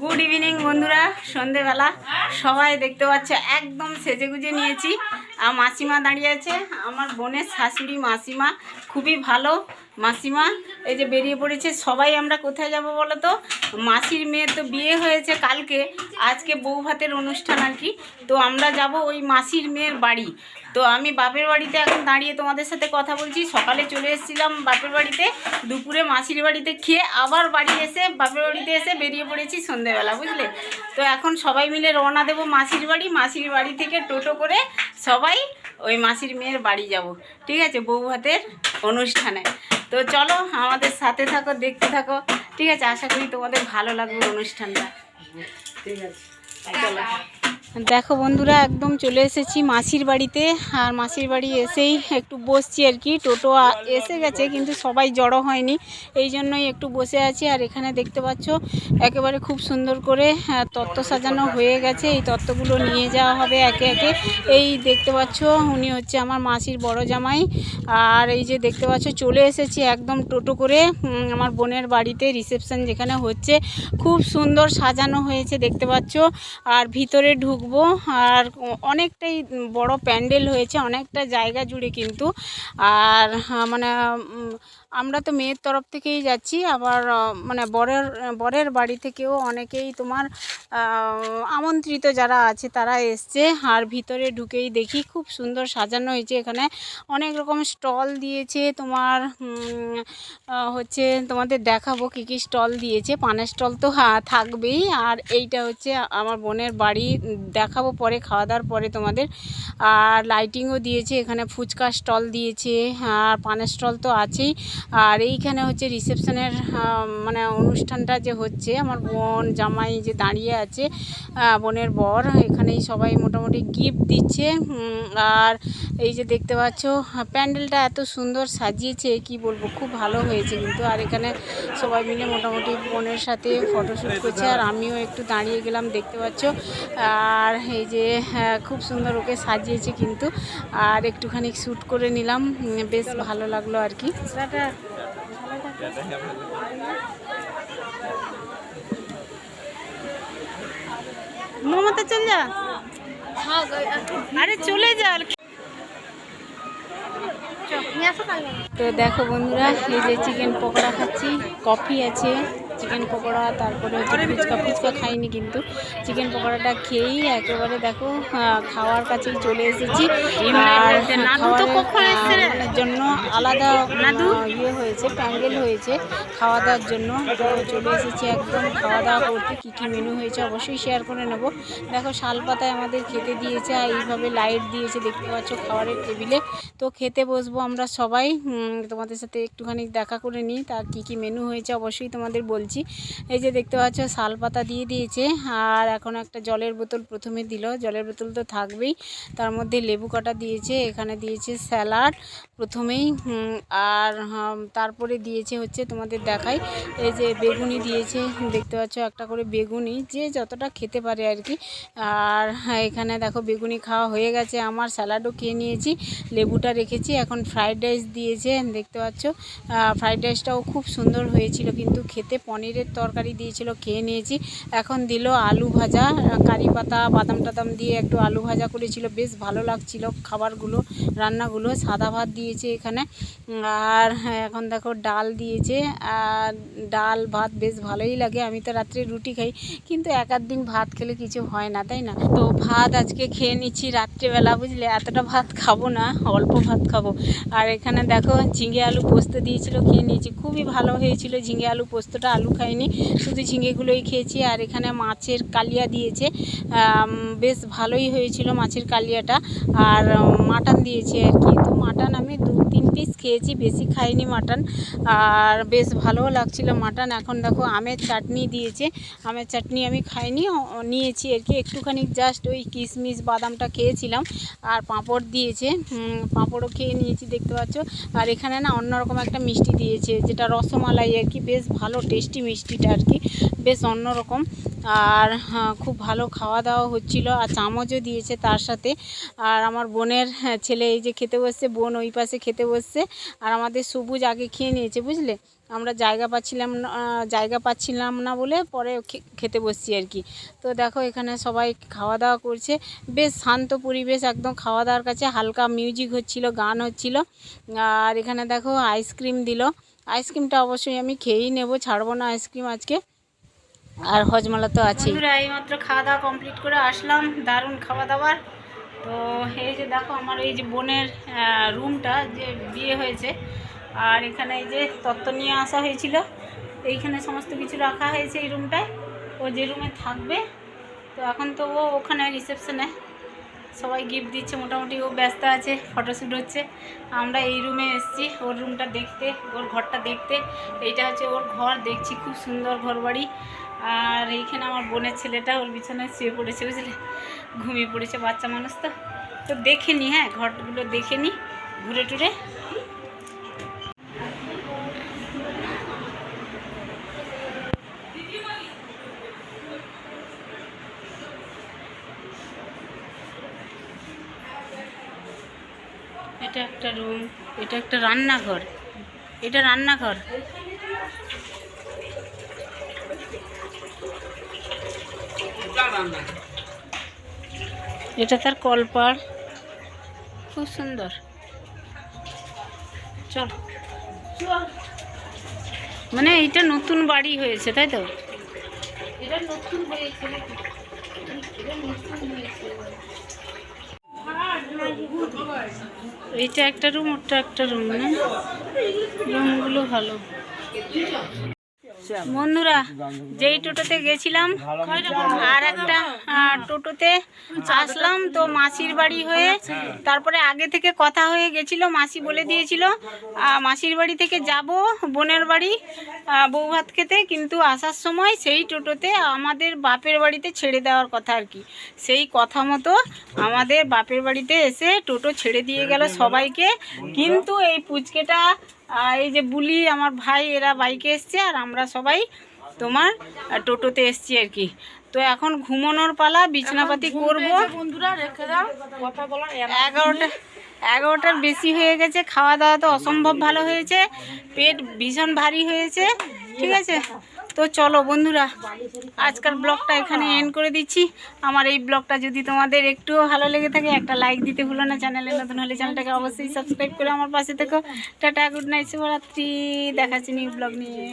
Good evening বন্ধুরা। সন্ধেবেলা। সবাই দেখতে পাচ্ছ, একদম সেজে গুজে নিয়েছি। আর মাসিমা দাঁড়িয়ে আছে। আমার বোনের শাশুড়ি মাসিমা খুবই ভালো। মাসিমা, এই যে বেরিয়ে পড়েছে, সবাই আমরা কোথায় যাব বলো তো মাসির মেয়ের তো বিয়ে হয়েছে কালকে, আজকে বউ ভাতের অনুষ্ঠান আর কি। তো আমরা যাব ওই মাসির মেয়ের বাড়ি। তো আমি বাপের বাড়িতে এখন দাঁড়িয়ে তোমাদের সাথে কথা বলছি। সকালে চলে এসেছিলাম বাপের বাড়িতে, দুপুরে মাসির বাড়িতে খেয়ে আবার বাড়ি এসে, বাপের বাড়িতে এসে বেরিয়ে পড়েছি সন্ধেবেলা, বুঝলে? তো এখন সবাই মিলে রওনা দেবো মাসির বাড়ি। মাসির বাড়ি থেকে টোটো করে সবাই ওই মাসির মেয়ের বাড়ি যাব। ঠিক আছে? বউ ভাতের অনুষ্ঠানে। তো চলো আমাদের সাথে থাকো, দেখতে থাকো। ঠিক আছে? আশা করি তোমাদের ভালো লাগবে অনুষ্ঠানটা। ঠিক আছে। চলো। দেখো বন্ধুরা, একদম চলে এসেছি মাসির বাড়িতে। আর মাসির বাড়ি এসেই একটু বসছি আর কি। টোটো এসে গেছে, কিন্তু সবাই জড়ো হয়নি। এই জন্যই একটু বসে আছি। আর এখানে দেখতে পাচ্ছ, একেবারে খুব সুন্দর করে তত্ত্ব সাজানো হয়ে গেছে। এই তত্ত্বগুলো নিয়ে যাওয়া হবে একে একে। এই দেখতে পাচ্ছ, উনি হচ্ছে আমার মাসির বড় জামাই। আর এই যে দেখতে পাচ্ছ, চলে এসেছি একদম টোটো করে। আমার বোনের বাড়িতে রিসেপশন যেখানে হচ্ছে। খুব সুন্দর সাজানো হয়েছে, দেখতে পাচ্ছ। আর ভিতরে ঢুকবো। আর অনেকটাই বড় প্যান্ডেল হয়েছে অনেকটা জায়গা জুড়ে কিন্তু। আর মানে আমরা তো মেয়ের তরফ থেকেই যাচ্ছি। আবার মানে বরের বরের বাড়ি থেকেও অনেকেই তোমার আমন্ত্রিত যারা আছে তারা এসছে। আর ভিতরে ঢুকেই দেখি খুব সুন্দর সাজানো হয়েছে এখানে। অনেক রকম স্টল দিয়েছে তোমার হচ্ছে তোমাদের দেখাবো কী কী স্টল দিয়েছে। পানের স্টল তো থাকবেই। আর এইটা হচ্ছে আমার বোনের বাড়ি, দেখাবো পরে খাওয়া দাওয়ার পরে তোমাদের। আর লাইটিংও দিয়েছে, এখানে ফুচকা স্টল দিয়েছে। আর পানের স্টল তো আছেই। আর এইখানে হচ্ছে রিসেপশনের মানে অনুষ্ঠানটা যে হচ্ছে আমার বোন জামাই যে দাঁড়িয়ে আছে বোনের বর এখানেই সবাই মোটামুটি গিফট দিচ্ছে। আর এই যে দেখতে পাচ্ছ প্যান্ডেলটা এত সুন্দর সাজিয়েছে কি বলব খুব ভালো হয়েছে কিন্তু। আর এখানে সবাই মিলে মোটামুটি বোনের সাথে ফটোশ্যুট করছে আর আমিও একটু দাঁড়িয়ে গেলাম দেখতে পাচ্ছ। আর এই যে হ্যাঁ, খুব সুন্দর ওকে সাজিয়েছে কিন্তু। আর একটুখানি শ্যুট করে নিলাম বেশ ভালো লাগল আর কি। মমতা চল যা। আরে চলে যা তো দেখো বন্ধুরা এই যে চিকেন পকোড়া খাচ্ছি কফি আছে। চিকেন পকোড়া তারপরে হচ্ছে ফুচকা ফুচকা খাইনি কিন্তু। চিকেন পকোড়াটা খেয়েই একেবারে দেখো খাওয়ার কাছেই চলে এসেছি। আর খাওয়ার জন্য আলাদা ইয়ে হয়েছে প্যান্ডেল হয়েছে। খাওয়া দাওয়ার জন্য তো চলে এসেছি একদম। খাওয়া দাওয়া করতে কী কী মেনু হয়েছে অবশ্যই শেয়ার করে নেব। দেখো শাল পাতায় আমাদের খেতে দিয়েছে আর এইভাবে লাইট দিয়েছে দেখতে পাচ্ছ খাবারের টেবিলে তো খেতে বসবো আমরা সবাই। তোমাদের সাথে একটুখানি দেখা করে নিই তার কী কী মেনু হয়েছে অবশ্যই তোমাদের বলছি। এই যে দেখতে পাচ্ছ শালপাতা দিয়ে দিয়েছে। আর এখন একটা জলের বোতল প্রথমে দিল। জলের বোতল তো থাকবেই। তার মধ্যে লেবু কাটা দিয়েছে এখানে দিয়েছে স্যালাড প্রথমেই। আর তারপরে দিয়েছে হচ্ছে তোমাদের দেখাই। এই যে বেগুনি দিয়েছে দেখতে পাচ্ছ একটা করে বেগুনি। যে যতটা খেতে পারে আর কি। আর হ্যাঁ, এখানে দেখো বেগুনি খাওয়া হয়ে গেছে। আমার স্যালাডও খেয়ে নিয়েছি। লেবুটা রেখেছি। এখন ফ্রাইড রাইস দিয়েছে দেখতে পাচ্ছ। ফ্রাইড রাইসটাও খুব সুন্দর হয়েছিল কিন্তু খেতে পনিরের তরকারি দিয়েছিল, খেয়ে নিয়েছি। এখন দিল আলু ভাজা, কারি পাতা, বাদাম টাদাম দিয়ে একটু আলু ভাজা করেছিল। বেশ ভালো লাগছিল খাবারগুলো, রান্নাগুলো। সাদা ভাত দিয়েছে এখানে। আর এখন দেখো ডাল দিয়েছে। আর ডাল ভাত বেশ ভালোই লাগে। আমি তো রাত্রে রুটি খাই, কিন্তু এক আধ দিন ভাত খেলে কিছু হয় না, তাই না? তো ভাত আজকে খেয়ে নিচ্ছি রাত্রেবেলা, বুঝলে? এতটা ভাত খাব না, অল্প ভাত খাব। আর এখানে দেখো ঝিঙে আলু পোস্ত দিয়েছিল, খেয়ে নিয়েছি। খুবই ভালো হয়েছিল ঝিঙে আলু পোস্তটা। আলু খাইনি, শুধু ঝিঙেগুলোই খেয়েছি আর এখানে মাছের কালিয়া দিয়েছে। বেশ ভালোই হয়েছিল মাছের কালিয়াটা। আর মাটন দিয়েছে আর কি। তো মাটন আমি দু, তিন পিস খেয়েছি, বেশি খাইনি মাটন। আর বেশ ভালোও লাগছিল মাটন। এখন দেখো আমের চাটনি দিয়েছে। আমের চাটনি আমি খাইনি নিয়েছি আর কি। একটুখানি জাস্ট ওই কিশমিশ বাদামটা খেয়েছিলাম। আর পাঁপড় দিয়েছে। পাঁপড়ও খেয়ে নিয়েছি, দেখতে পাচ্ছ। আর এখানে না অন্যরকম একটা মিষ্টি দিয়েছে, যেটা রসমালাই আর কি। বেশ ভালো টেস্টি মিষ্টিটা আর কি বেশ অন্যরকম। আর হ্যাঁ, খুব ভালো খাওয়া দাওয়া হচ্ছিল আর চামচও দিয়েছে তার সাথে। আর আমার বোনের হ্যাঁ, ছেলে এই যে খেতে বসছে বোন ওই পাশে খেতে বসছে। আর আমাদের সবুজ আগে খেয়ে নিয়েছে বুঝলে? আমরা জায়গা পাচ্ছিলাম জায়গা পাচ্ছিলাম না বলে পরে খেতে বসছি আর কি। তো দেখো এখানে সবাই খাওয়া দাওয়া করছে। বেশ শান্ত পরিবেশ একদম খাওয়া দাওয়ার কাছে হালকা মিউজিক হচ্ছিল গান হচ্ছিল। আর এখানে দেখো আইসক্রিম দিল। আইসক্রিমটা অবশ্যই আমি খেয়েই নেব, ছাড়বো না আইসক্রিম আজকে। আর হজমালা তো আছে এইমাত্র খাওয়া দাওয়া কমপ্লিট করে আসলাম, দারুণ খাওয়া দাওয়ার। তো এই যে দেখো আমার এই যে বোনের রুমটা যে বিয়ে হয়েছে, আর এখানে এই যে তত্ত্ব নিয়ে আসা হয়েছিল। এইখানে সমস্ত কিছু রাখা হয়েছে এই রুমটায়। ও যে রুমে থাকবে, তো এখন তো ও ওখানে রিসেপশনে সবাই গিফট দিচ্ছে, মোটামুটি ও ব্যস্ত আছে ফটোশ্যুট হচ্ছে। আমরা এই রুমে এসেছি, ওর রুমটা দেখতে, ওর ঘরটা দেখতে। এইটা হচ্ছে ওর ঘর, দেখছি খুব সুন্দর ঘর বাড়ি আর এইখানে আমার বোনের ছেলেটা, ওর বিছানায় শুয়ে পড়েছে, বুঝলে? ঘুমিয়ে পড়েছে বাচ্চা মানুষ তো। তো দেখে নি হ্যাঁ ঘরগুলো দেখে নি, ঘুরে টুরে। এটা একটা রুম এটা একটা রান্নাঘর। এটা রান্নাঘর। এটা তার কলপাড় খুব সুন্দর। চল। মানে এটা নতুন বাড়ি হয়েছে তাই তো? এটা নতুন হয়েছে এটা নতুন হয়েছে। এইটা একটা রুম ওটা একটা রুম না? রুমগুলো ভালো। বন্ধুরা, যেই টোটোতে গেছিলাম, আর একটা টোটোতে আসলাম তো মাসির বাড়ি হয়ে, তারপরে আগে থেকে কথা হয়ে গেছিল, মাসি বলে দিয়েছিল মাসির বাড়ি থেকে যাব, বোনের বাড়ি বউ ভাত খেতে, কিন্তু আসার সময় সেই টোটোতে আমাদের বাপের বাড়িতে ছেড়ে দেওয়ার কথা আর কি। সেই কথা মতো আমাদের বাপের বাড়িতে এসে টোটো ছেড়ে দিয়ে গেল সবাইকে, কিন্তু এই পুচকেটা এই যে বুলি আমার ভাই এরা বাইকে এসছে আর আমরা সবাই তোমার টোটোতে এসছি আর কি। তো এখন ঘুমানোর পালা বিছনাপাতি করব। বন্ধুরা রেখে দাও কথা বলার এগারোটা এগারোটার বেশি হয়ে গেছে খাওয়া দাওয়া তো অসম্ভব ভালো হয়েছে পেট ভীষণ ভারী হয়েছে ঠিক আছে? তো চলো বন্ধুরা আজকাল ব্লগটা এখানে এন্ড করে দিচ্ছি। আমার এই ব্লগটা যদি তোমাদের একটুও ভালো লেগে থাকে, একটা লাইক দিতে ভুলো না চ্যানেলে নতুন হলে চ্যানেলটাকে অবশ্যই সাবস্ক্রাইব করে আমার পাশে থেকো। টাটা গুড নাইট শুভরাত্রি। দেখাচ্ছি নিউ ব্লগ নিয়ে।